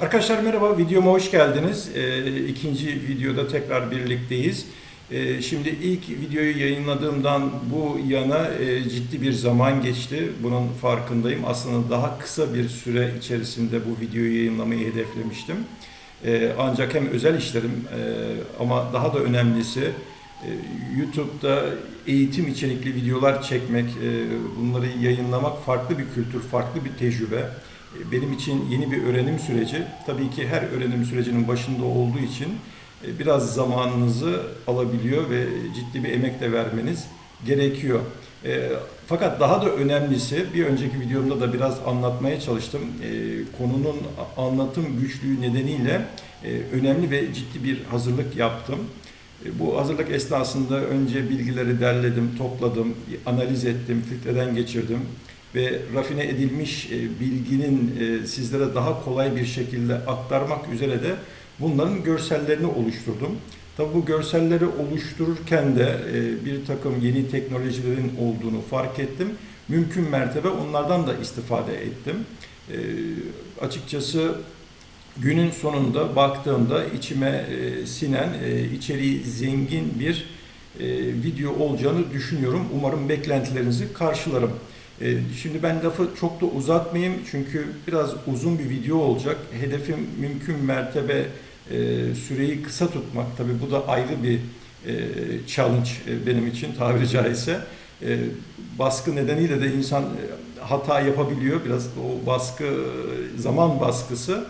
Arkadaşlar merhaba, videoma hoş geldiniz. Ee, ikinci videoda tekrar birlikteyiz. Ee, şimdi ilk videoyu yayınladığımdan bu yana e, ciddi bir zaman geçti. Bunun farkındayım. Aslında daha kısa bir süre içerisinde bu videoyu yayınlamayı hedeflemiştim. Ee, ancak hem özel işlerim e, ama daha da önemlisi e, YouTube'da eğitim içerikli videolar çekmek, e, bunları yayınlamak farklı bir kültür, farklı bir tecrübe. Benim için yeni bir öğrenim süreci. Tabii ki her öğrenim sürecinin başında olduğu için e, biraz zamanınızı alabiliyor ve ciddi bir emek de vermeniz gerekiyor. E, Fakat daha da önemlisi bir önceki videomda da biraz anlatmaya çalıştım. E, Konunun anlatım güçlüğü nedeniyle önemli ve ciddi bir hazırlık yaptım. Bu hazırlık esnasında önce bilgileri derledim, topladım, analiz ettim, filtreden geçirdim ve rafine edilmiş e, bilginin e, sizlere daha kolay bir şekilde aktarmak üzere de bunların görsellerini oluşturdum. Tabi bu görselleri oluştururken de e, bir takım yeni teknolojilerin olduğunu fark ettim. Mümkün mertebe onlardan da istifade ettim. Açıkçası günün sonunda baktığımda içime sinen, içeriği zengin bir video olacağını düşünüyorum. Umarım beklentilerinizi karşılarım. E, Şimdi ben lafı çok da uzatmayayım çünkü biraz uzun bir video olacak. Hedefim mümkün mertebe e, süreyi kısa tutmak. Tabii bu da ayrı bir e, challenge e, benim için tabiri caizse. Baskı nedeniyle de insan hata yapabiliyor. Biraz o baskı, zaman baskısı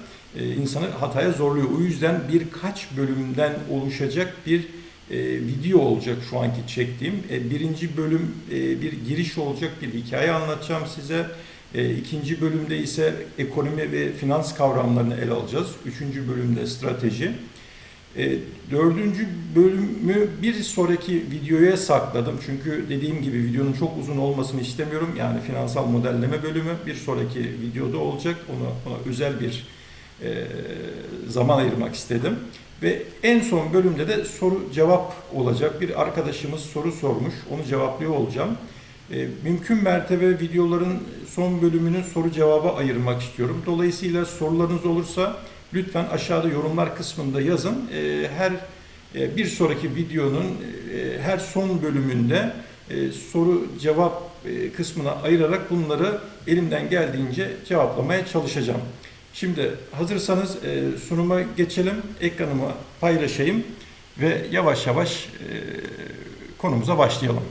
insanı hataya zorluyor. O yüzden birkaç bölümden oluşacak bir e, video olacak şu anki çektiğim. E, birinci bölüm e, bir giriş olacak, bir hikaye anlatacağım size. E, ikinci bölümde ise ekonomi ve finans kavramlarını ele alacağız. Üçüncü bölümde strateji. E, dördüncü bölümü bir sonraki videoya sakladım. Çünkü dediğim gibi videonun çok uzun olmasını istemiyorum. Yani finansal modelleme bölümü bir sonraki videoda olacak. Ona, ona özel bir e, zaman ayırmak istedim. Ve en son bölümde de soru cevap olacak. Bir arkadaşımız soru sormuş. Onu cevaplıyor olacağım. E, mümkün mertebe videoların son bölümünü soru cevaba ayırmak istiyorum. Dolayısıyla sorularınız olursa lütfen aşağıda yorumlar kısmında yazın. E, her e, bir sonraki videonun e, her son bölümünde e, soru cevap e, kısmına ayırarak bunları elimden geldiğince cevaplamaya çalışacağım. Şimdi hazırsanız e, sunuma geçelim, ekranımı paylaşayım ve yavaş yavaş e, konumuza başlayalım.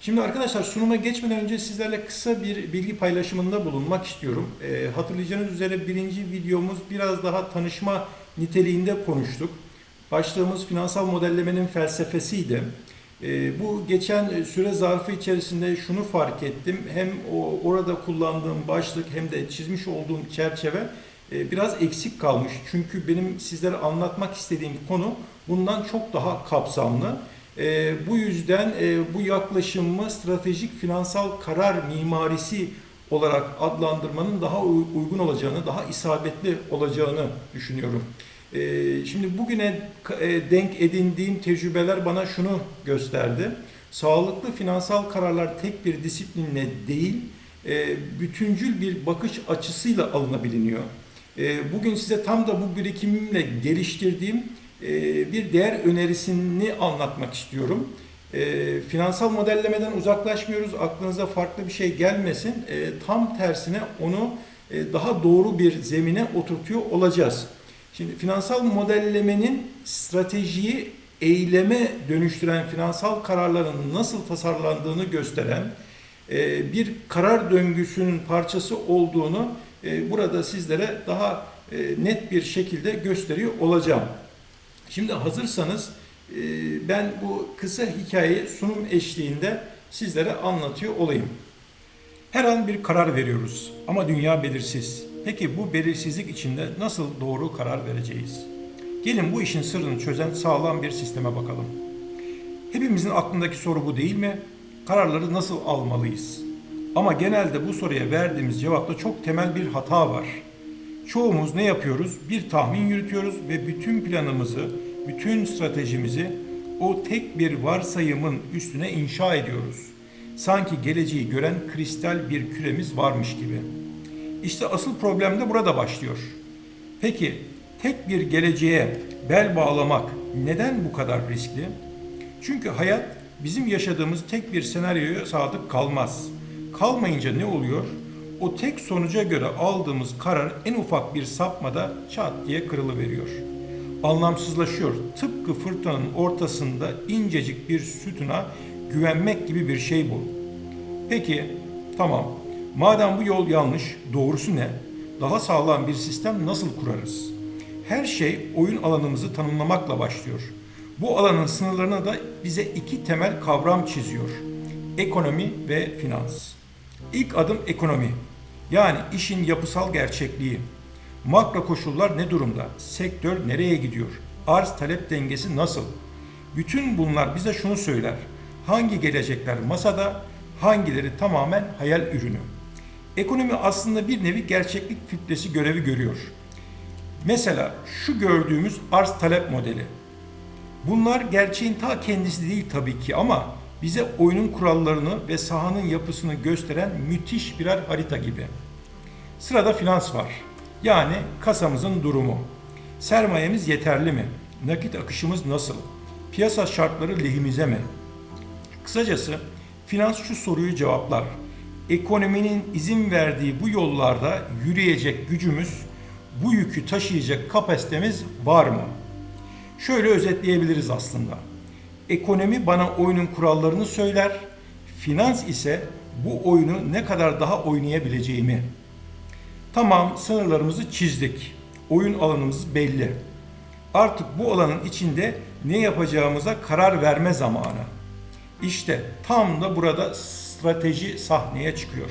Şimdi arkadaşlar sunuma geçmeden önce sizlerle kısa bir bilgi paylaşımında bulunmak istiyorum. E, hatırlayacağınız üzere birinci videomuz biraz daha tanışma niteliğinde konuştuk. Başlığımız finansal modellemenin felsefesiydi. E, bu geçen süre zarfı içerisinde şunu fark ettim. Hem orada kullandığım başlık hem de çizmiş olduğum çerçeve e, biraz eksik kalmış. Çünkü benim sizlere anlatmak istediğim konu bundan çok daha kapsamlı. E, bu yüzden e, bu yaklaşımı stratejik finansal karar mimarisi olarak adlandırmanın daha uy- uygun olacağını, daha isabetli olacağını düşünüyorum. E, şimdi bugüne e, denk edindiğim tecrübeler bana şunu gösterdi. Sağlıklı finansal kararlar tek bir disiplinle değil, e, bütüncül bir bakış açısıyla alınabiliyor. E, Bugün size tam da bu birikimimle geliştirdiğim bir değer önerisini anlatmak istiyorum. Finansal modellemeden uzaklaşmıyoruz. Aklınıza farklı bir şey gelmesin. Tam tersine onu daha doğru bir zemine oturtuyor olacağız. Şimdi finansal modellemenin stratejiyi eyleme dönüştüren finansal kararların nasıl tasarlandığını gösteren e, bir karar döngüsünün parçası olduğunu e, burada sizlere daha e, net bir şekilde gösteriyor olacağım. Şimdi hazırsanız ben bu kısa hikayeyi sunum eşliğinde sizlere anlatıyor olayım. Her an bir karar veriyoruz ama dünya belirsiz. Peki bu belirsizlik içinde nasıl doğru karar vereceğiz? Gelin bu işin sırrını çözen sağlam bir sisteme bakalım. Hepimizin aklındaki soru bu değil mi? Kararları nasıl almalıyız? Ama genelde bu soruya verdiğimiz cevapta çok temel bir hata var. Çoğumuz ne yapıyoruz? Bir tahmin yürütüyoruz ve bütün planımızı, bütün stratejimizi o tek bir varsayımın üstüne inşa ediyoruz. Sanki geleceği gören kristal bir küremiz varmış gibi. İşte asıl problem de burada başlıyor. Peki tek bir geleceğe bel bağlamak neden bu kadar riskli? Çünkü hayat bizim yaşadığımız tek bir senaryoya sadık kalmaz. Kalmayınca ne oluyor? O tek sonuca göre aldığımız karar en ufak bir sapmada çat diye kırılıveriyor. Anlamsızlaşıyor. Tıpkı fırtınanın ortasında incecik bir sütuna güvenmek gibi bir şey bu. Peki, tamam. Madem bu yol yanlış, doğrusu ne? Daha sağlam bir sistem nasıl kurarız? Her şey oyun alanımızı tanımlamakla başlıyor. Bu alanın sınırlarını da bize iki temel kavram çiziyor. Ekonomi ve finans. İlk adım ekonomi. Yani işin yapısal gerçekliği. Makro koşullar ne durumda? Sektör nereye gidiyor? Arz talep dengesi nasıl? Bütün bunlar bize şunu söyler. Hangi gelecekler masada, hangileri tamamen hayal ürünü. Ekonomi aslında bir nevi gerçeklik filtresi görevi görüyor. Mesela şu gördüğümüz arz talep modeli. Bunlar gerçeğin ta kendisi değil tabii ki ama bize oyunun kurallarını ve sahanın yapısını gösteren müthiş birer harita gibi. Sırada finans var. Yani kasamızın durumu. Sermayemiz yeterli mi? Nakit akışımız nasıl? Piyasa şartları lehimize mi? Kısacası finans şu soruyu cevaplar. Ekonominin izin verdiği bu yollarda yürüyecek gücümüz, bu yükü taşıyacak kapasitemiz var mı? Şöyle özetleyebiliriz aslında. Ekonomi bana oyunun kurallarını söyler, finans ise bu oyunu ne kadar daha oynayabileceğimi. Tamam sınırlarımızı çizdik. Oyun alanımız belli. Artık bu alanın içinde ne yapacağımıza karar verme zamanı. İşte tam da burada strateji sahneye çıkıyor.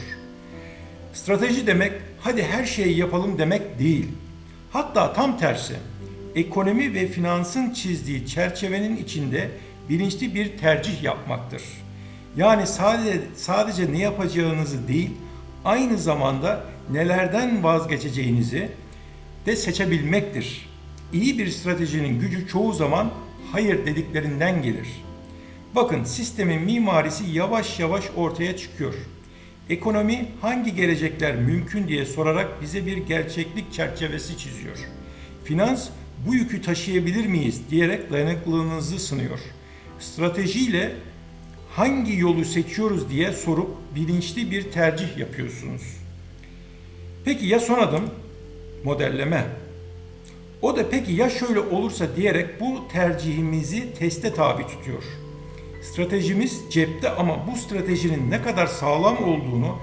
Strateji demek hadi her şeyi yapalım demek değil. Hatta tam tersi. Ekonomi ve finansın çizdiği çerçevenin içinde bilinçli bir tercih yapmaktır. Yani sadece sadece ne yapacağınızı değil, aynı zamanda nelerden vazgeçeceğinizi de seçebilmektir. İyi bir stratejinin gücü çoğu zaman hayır dediklerinden gelir. Bakın sistemin mimarisi yavaş yavaş ortaya çıkıyor. Ekonomi hangi gelecekler mümkün diye sorarak bize bir gerçeklik çerçevesi çiziyor. Finans bu yükü taşıyabilir miyiz diyerek dayanıklılığınızı sınıyor. Stratejiyle hangi yolu seçiyoruz diye sorup bilinçli bir tercih yapıyorsunuz. Peki ya son adım? Modelleme. O da peki ya şöyle olursa diyerek bu tercihimizi teste tabi tutuyor. Stratejimiz cepte ama bu stratejinin ne kadar sağlam olduğunu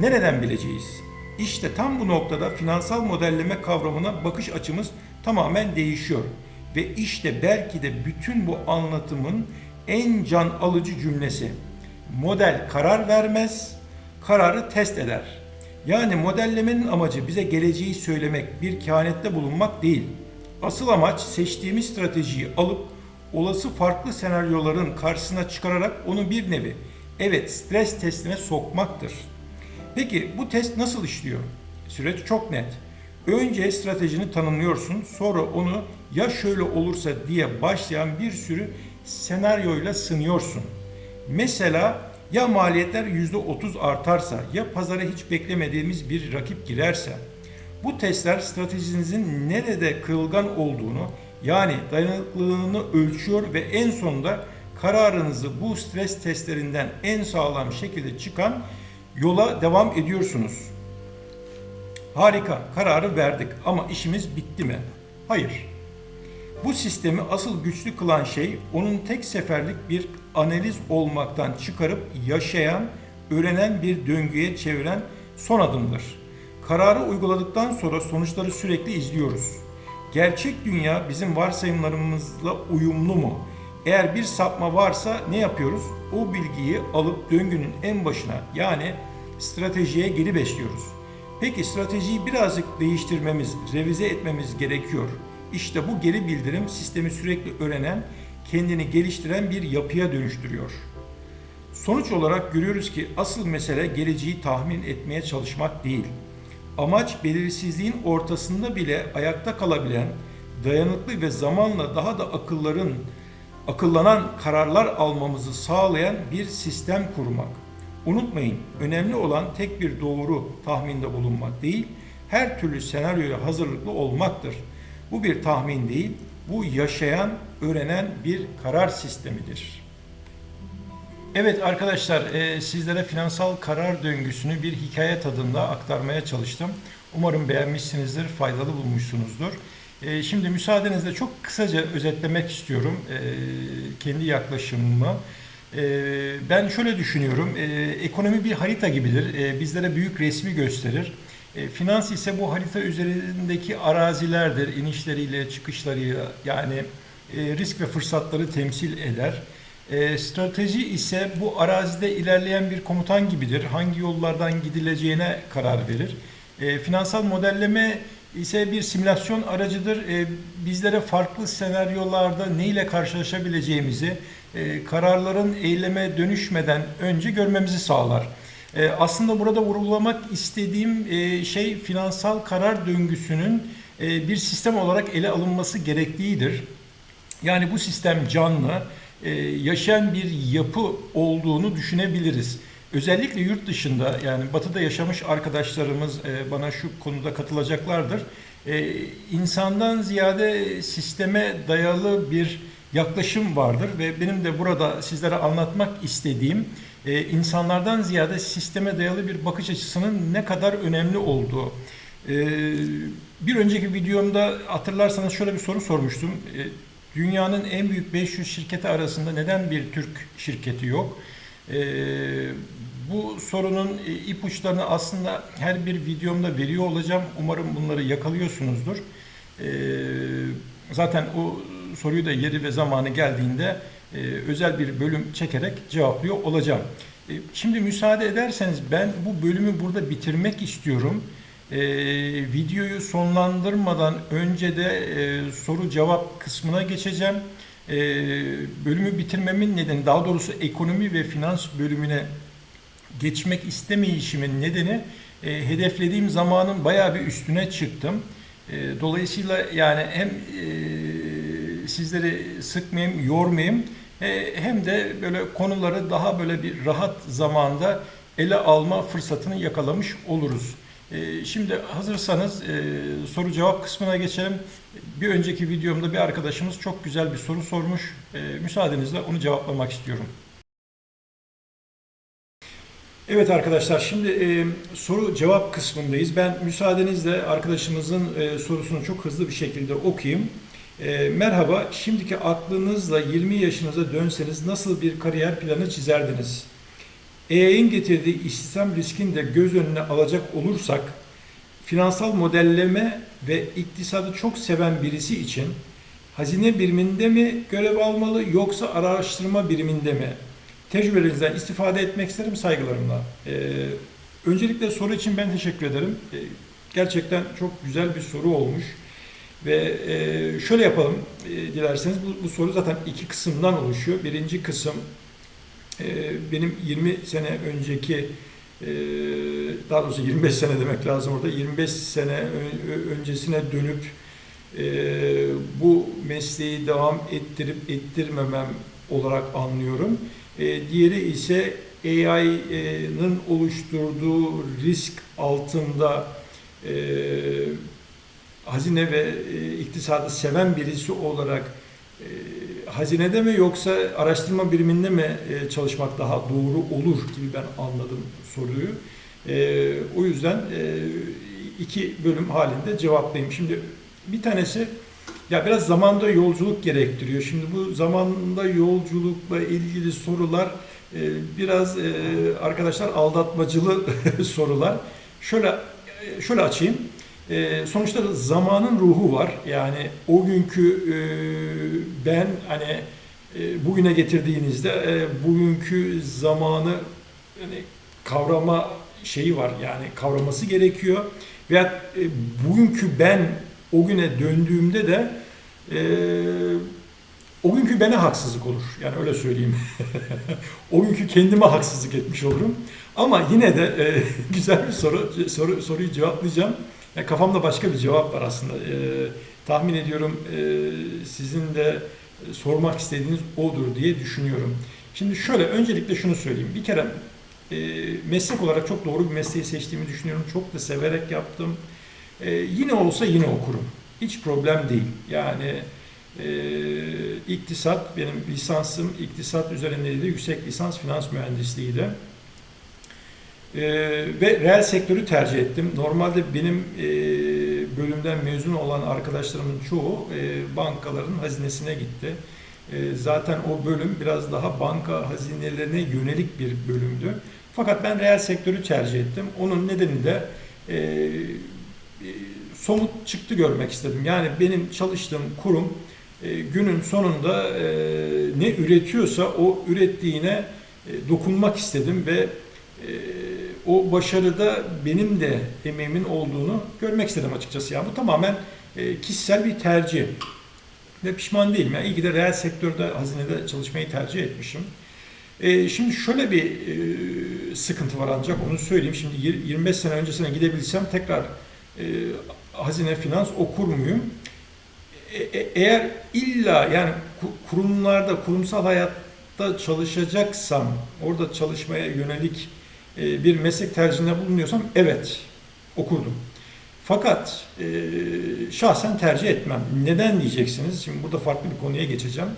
nereden bileceğiz? İşte tam bu noktada finansal modelleme kavramına bakış açımız tamamen değişiyor. Ve işte belki de bütün bu anlatımın en can alıcı cümlesi. Model karar vermez, kararı test eder. Yani modellemenin amacı bize geleceği söylemek, bir kehanette bulunmak değil. Asıl amaç seçtiğimiz stratejiyi alıp olası farklı senaryoların karşısına çıkararak onu bir nevi evet stres testine sokmaktır. Peki bu test nasıl işliyor? Süreç çok net. Önce stratejini tanımlıyorsun, sonra onu ya şöyle olursa diye başlayan bir sürü senaryoyla sınıyorsun. Mesela ya maliyetler %30 artarsa, ya pazara hiç beklemediğimiz bir rakip girerse. Bu testler stratejinizin nerede kırılgan olduğunu, yani dayanıklılığını ölçüyor ve en sonunda kararınızı bu stres testlerinden en sağlam şekilde çıkan yola devam ediyorsunuz. Harika, kararı verdik ama işimiz bitti mi? Hayır. Bu sistemi asıl güçlü kılan şey onun tek seferlik bir analiz olmaktan çıkarıp yaşayan, öğrenen bir döngüye çeviren son adımdır. Kararı uyguladıktan sonra sonuçları sürekli izliyoruz. Gerçek dünya bizim varsayımlarımızla uyumlu mu? Eğer bir sapma varsa ne yapıyoruz? O bilgiyi alıp döngünün en başına yani stratejiye geri besliyoruz. Peki stratejiyi birazcık değiştirmemiz, revize etmemiz gerekiyor. İşte bu geri bildirim sistemi sürekli öğrenen, kendini geliştiren bir yapıya dönüştürüyor. Sonuç olarak görüyoruz ki asıl mesele geleceği tahmin etmeye çalışmak değil. Amaç belirsizliğin ortasında bile ayakta kalabilen, dayanıklı ve zamanla daha da akılların akıllanan kararlar almamızı sağlayan bir sistem kurmak. Unutmayın, önemli olan tek bir doğru tahminde bulunmak değil, her türlü senaryoya hazırlıklı olmaktır. Bu bir tahmin değil, bu yaşayan, öğrenen bir karar sistemidir. Evet arkadaşlar, e, sizlere finansal karar döngüsünü bir hikaye tadında aktarmaya çalıştım. Umarım beğenmişsinizdir, faydalı bulmuşsunuzdur. E, şimdi müsaadenizle çok kısaca özetlemek istiyorum e, kendi yaklaşımımı. E, ben şöyle düşünüyorum, e, ekonomi bir harita gibidir, e, bizlere büyük resmi gösterir. E, finans ise bu harita üzerindeki arazilerdir, inişleriyle, çıkışlarıyla yani e, risk ve fırsatları temsil eder. E, strateji ise bu arazide ilerleyen bir komutan gibidir. Hangi yollardan gidileceğine karar verir. E, finansal modelleme ise bir simülasyon aracıdır. E, bizlere farklı senaryolarda ne ile karşılaşabileceğimizi e, kararların eyleme dönüşmeden önce görmemizi sağlar. E, aslında burada vurgulamak istediğim e, şey finansal karar döngüsünün e, bir sistem olarak ele alınması gerektiğidir. Yani bu sistem canlı, yaşayan bir yapı olduğunu düşünebiliriz. Özellikle yurt dışında yani batıda yaşamış arkadaşlarımız e, bana şu konuda katılacaklardır. E, insandan ziyade sisteme dayalı bir yaklaşım vardır ve benim de burada sizlere anlatmak istediğim e, insanlardan ziyade sisteme dayalı bir bakış açısının ne kadar önemli olduğu. E, bir önceki videomda hatırlarsanız şöyle bir soru sormuştum. Dünyanın en büyük 500 şirketi arasında neden bir Türk şirketi yok? E, bu sorunun e, ipuçlarını aslında her bir videomda veriyor olacağım. Umarım bunları yakalıyorsunuzdur. E, zaten o soruyu da yeri ve zamanı geldiğinde e, özel bir bölüm çekerek cevaplıyor olacağım. E, şimdi müsaade ederseniz ben bu bölümü burada bitirmek istiyorum. E, videoyu sonlandırmadan önce de e, soru cevap kısmına geçeceğim. E, bölümü bitirmemin nedeni daha doğrusu ekonomi ve finans bölümüne geçmek istemeyişimin nedeni e, hedeflediğim zamanın bayağı bir üstüne çıktım. E, dolayısıyla yani hem e, sizleri sıkmayayım, yormayayım e, hem de böyle konuları daha böyle bir rahat zamanda ele alma fırsatını yakalamış oluruz. E, şimdi hazırsanız e, soru cevap kısmına geçelim. Bir önceki videomda bir arkadaşımız çok güzel bir soru sormuş. E, müsaadenizle onu cevaplamak istiyorum. Evet arkadaşlar şimdi e, soru cevap kısmındayız. Ben müsaadenizle arkadaşımızın sorusunu çok hızlı bir şekilde okuyayım. Merhaba, şimdiki aklınızla 20 yaşınıza dönseniz nasıl bir kariyer planı çizerdiniz? EY'in getirdiği istihdam riskini de göz önüne alacak olursak, finansal modelleme ve iktisadı çok seven birisi için hazine biriminde mi görev almalı yoksa araştırma biriminde mi? Tecrübelerinizden istifade etmek isterim saygılarımla. Ee, öncelikle soru için ben teşekkür ederim. Ee, gerçekten çok güzel bir soru olmuş. Ve e, şöyle yapalım e, dilerseniz. Bu, bu soru zaten iki kısımdan oluşuyor. Birinci kısım benim 20 sene önceki e, daha doğrusu 25 sene demek lazım orada. 25 sene ön, öncesine dönüp e, bu mesleği devam ettirip ettirmemem olarak anlıyorum. E, diğeri ise AI'nın oluşturduğu risk altında hazine ve iktisadı seven birisi olarak hazinede mi yoksa araştırma biriminde mi e, çalışmak daha doğru olur gibi ben anladım soruyu. E, o yüzden e, iki bölüm halinde cevaplayayım. Şimdi bir tanesi ya biraz zamanda yolculuk gerektiriyor. Şimdi bu zamanda yolculukla ilgili sorular e, biraz arkadaşlar aldatmacılı sorular. Şöyle şöyle açayım. E, sonuçta zamanın ruhu var. Yani o günkü e, ben hani e, bugüne getirdiğinizde e, bugünkü zamanı yani kavrama şeyi var. Yani kavraması gerekiyor. Veya e, bugünkü ben o güne döndüğümde de e, o günkü bana haksızlık olur. Yani öyle söyleyeyim. o günkü kendime haksızlık etmiş olurum. Ama yine de e, güzel bir soru, soru soruyu cevaplayacağım. Yani kafamda başka bir cevap var aslında. E, tahmin ediyorum e, sizin de sormak istediğiniz odur diye düşünüyorum. Şimdi şöyle öncelikle şunu söyleyeyim. Bir kere e, meslek olarak çok doğru bir mesleği seçtiğimi düşünüyorum. Çok da severek yaptım. E, yine olsa yine okurum. Hiç problem değil. Yani e, iktisat, benim lisansım iktisat üzerindeydi. Yüksek lisans finans mühendisliğiydi. E, ve reel sektörü tercih ettim. Normalde benim e, bölümden mezun olan arkadaşlarımın çoğu e, bankaların hazinesine gitti. E, zaten o bölüm biraz daha banka hazinelerine yönelik bir bölümdü. Fakat ben reel sektörü tercih ettim. Onun nedeni de e, e, somut çıktı görmek istedim. Yani benim çalıştığım kurum e, günün sonunda e, ne üretiyorsa o ürettiğine e, dokunmak istedim ve e, o başarıda benim de emeğimin olduğunu görmek istedim açıkçası. Yani bu tamamen e, kişisel bir tercih. Ve pişman değilim. Yani iyi ki de reel sektörde, hazinede çalışmayı tercih etmişim. E, şimdi şöyle bir e, sıkıntı var ancak onu söyleyeyim. Şimdi yir- 25 sene öncesine gidebilsem tekrar hazine finans okur muyum? Eğer illa yani ku- kurumlarda, kurumsal hayatta çalışacaksam, orada çalışmaya yönelik bir meslek tercihinde bulunuyorsam evet okurdum. Fakat e, şahsen tercih etmem. Neden diyeceksiniz? Şimdi burada farklı bir konuya geçeceğim.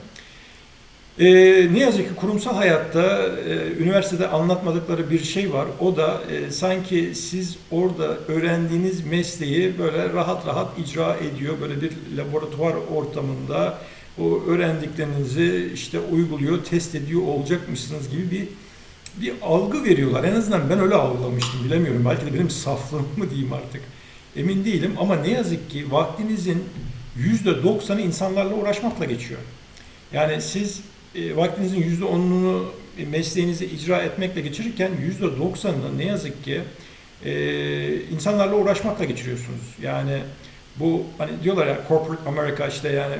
E, ne yazık ki kurumsal hayatta e, üniversitede anlatmadıkları bir şey var. O da e, sanki siz orada öğrendiğiniz mesleği böyle rahat rahat icra ediyor. Böyle bir laboratuvar ortamında o öğrendiklerinizi işte uyguluyor, test ediyor olacakmışsınız gibi bir bir algı veriyorlar. En azından ben öyle algılamıştım. Bilemiyorum. Belki de benim saflığım mı diyeyim artık. Emin değilim ama ne yazık ki vaktinizin %90'ı insanlarla uğraşmakla geçiyor. Yani siz e, vaktinizin %10'unu mesleğinizi icra etmekle geçirirken %90'ını ne yazık ki e, insanlarla uğraşmakla geçiriyorsunuz. Yani bu hani diyorlar ya corporate America işte yani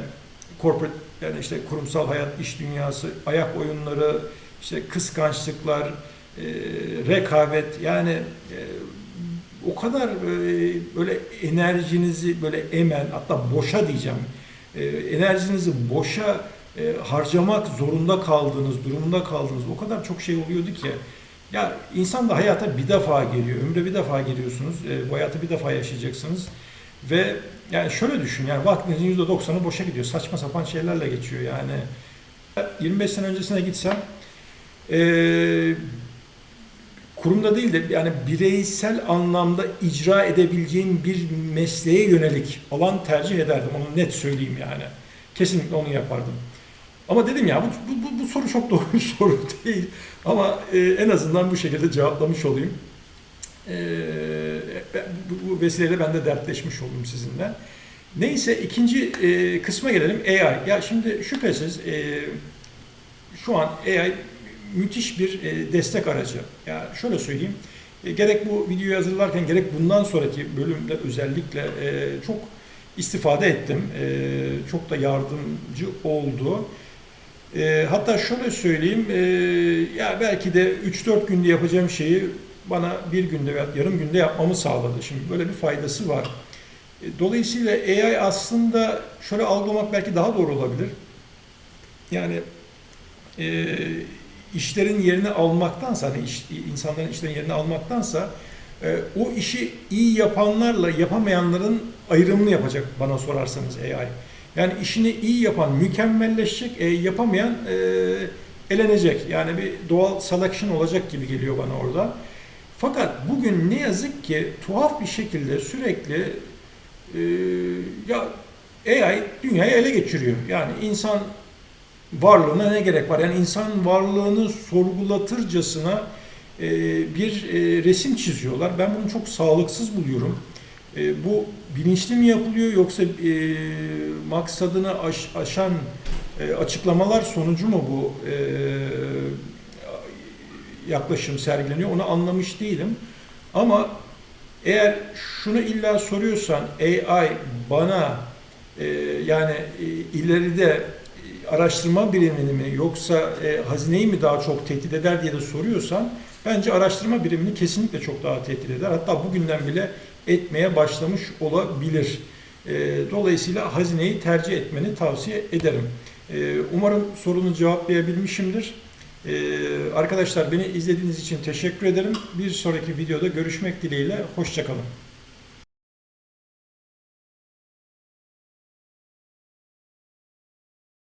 corporate yani işte kurumsal hayat, iş dünyası, ayak oyunları, işte kıskançlıklar, e, rekabet yani e, o kadar e, böyle enerjinizi böyle emen hatta boşa diyeceğim enerjinizi boşa harcamak zorunda kaldığınız, durumunda kaldığınız o kadar çok şey oluyordu ki ya insan da hayata bir defa geliyor, ömre bir defa geliyorsunuz, bu hayatı bir defa yaşayacaksınız ve yani şöyle düşün yani vaktinizin %90'ı boşa gidiyor, saçma sapan şeylerle geçiyor yani. 25 sene öncesine gitsem e, kurumda değil de yani bireysel anlamda icra edebileceğim bir mesleğe yönelik alan tercih ederdim. Onu net söyleyeyim yani. Kesinlikle onu yapardım. Ama dedim ya bu, bu, bu, soru çok doğru bir soru değil. Ama e, en azından bu şekilde cevaplamış olayım. E, ben- bu, bu vesileyle ben de dertleşmiş oldum sizinle. Neyse ikinci e, kısma gelelim AI. Ya şimdi şüphesiz e, şu an AI müthiş bir e, destek aracı. Ya şöyle söyleyeyim. e, gerek bu videoyu hazırlarken gerek bundan sonraki bölümde özellikle e, çok istifade ettim. E, çok da yardımcı oldu. E, hatta şöyle söyleyeyim. E, ya belki de 3-4 günde yapacağım şeyi bana bir günde veya yarım günde yapmamı sağladı. Şimdi böyle bir faydası var. E, Dolayısıyla AI aslında şöyle algılamak belki daha doğru olabilir. Yani e, işlerin yerini almaktansa, hani iş, insanların işlerin yerini almaktansa e, o işi iyi yapanlarla yapamayanların ayrımını yapacak bana sorarsanız AI. Yani işini iyi yapan mükemmelleşecek, e, yapamayan e, elenecek. Yani bir doğal selection olacak gibi geliyor bana orada. Fakat bugün ne yazık ki tuhaf bir şekilde sürekli e, ya AI dünyayı ele geçiriyor. Yani insan varlığına ne gerek var? Yani insan varlığını sorgulatırcasına e, bir e, resim çiziyorlar. Ben bunu çok sağlıksız buluyorum. E, bu bilinçli mi yapılıyor yoksa e, maksadını aş- aşan e, açıklamalar sonucu mu bu e, yaklaşım sergileniyor? Onu anlamış değilim. Ama eğer şunu illa soruyorsan AI bana e, yani e, ileride araştırma birimini mi yoksa e, hazineyi mi daha çok tehdit eder diye de soruyorsan bence araştırma birimini kesinlikle çok daha tehdit eder. Hatta bugünden bile etmeye başlamış olabilir. E, dolayısıyla hazineyi tercih etmeni tavsiye ederim. E, umarım sorunu cevaplayabilmişimdir. E, arkadaşlar beni izlediğiniz için teşekkür ederim. Bir sonraki videoda görüşmek dileğiyle. Hoşçakalın.